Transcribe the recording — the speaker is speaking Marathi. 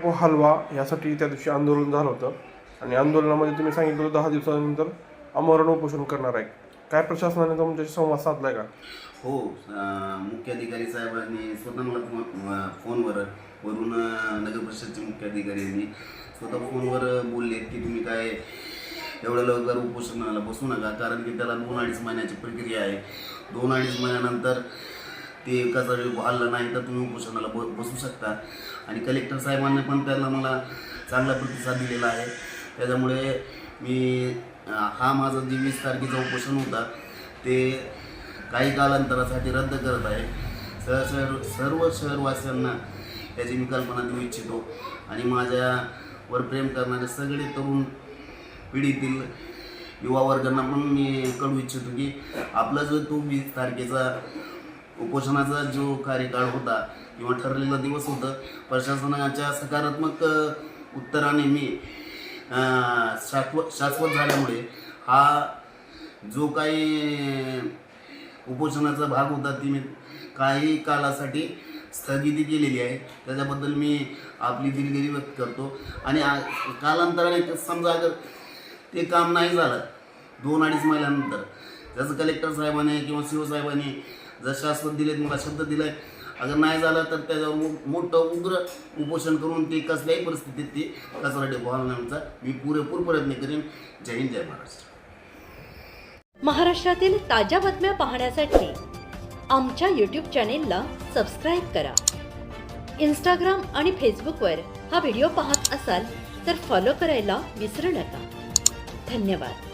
व हलवा यासाठी त्या दिवशी आंदोलन झालं होतं. आणि आंदोलनामध्ये तुम्ही सांगितलं होतं दहा दिवसानंतर आमरण उपोषण करणार आहे. काय प्रशासनाने तुमच्याशी संवाद साधलाय का? हो मुख्य मुख्याधिकारी साहेबांनी स्वतः मला फोनवर वरून नगर परिषदचे मुख्याधिकारी यांनी स्वतः फोनवर बोलले की तुम्ही काय एवढ्या लवकर उपोषणाला बसू नका कारण की त्याला दोन अडीच महिन्याची प्रक्रिया आहे. दोन अडीच महिन्यानंतर ते कसं हल्लं नाही तर तुम्ही उपोषणाला ब बसू शकता. आणि कलेक्टर साहेबांनी पण त्याला मला चांगला प्रतिसाद दिलेला आहे. त्याच्यामुळे मी हा माझा जे वीस तारखेचा उपोषण होता ते काही कालांतरासाठी रद्द करत आहे. सर शहर सर्व शहरवासियांना त्याची मी कल्पना देऊ इच्छितो. आणि माझ्यावर प्रेम करणारे सगळे तरुण पिढीतील युवा वर्गांना पण मी कळू इच्छितो की आपला जो तो वीस तारखेचा उपोषणाचा जो कार्यकाळ होता किंवा ठरलेला दिवस होता प्रशासनाच्या सकारात्मक उत्तराने मी शाश्वत शाश्वत झाल्यामुळे हा जो काही उपोषणाचा भाग होता ती मी काही कालासाठी स्थगिती केलेली आहे. त्याच्याबद्दल मी आपली दिलगिरी व्यक्त करतो. आणि कालांतराने समजा अगर ते काम नाही झालं दोन अडीच महिन्यानंतर जसं कलेक्टर साहेबाने किंवा सी ओ साहेबांनी जर शाश्वत दिलेत मला शब्द दिलाय. अगर नाही झालं तर त्याच्यावर मोठं उग्र उपोषण करून ते कसल्याही परिस्थितीत ती कचरा डेपो हलवण्याचा मी पुरेपूर प्रयत्न करेन. जय हिंद जय महाराष्ट्र. महाराष्ट्रातील ताज्या बातम्या पाहण्यासाठी आमच्या यूट्यूब चॅनेलला सबस्क्राईब करा. इंस्टाग्राम आणि फेसबुकवर हा व्हिडिओ पाहत असाल तर फॉलो करायला विसरू नका. धन्यवाद.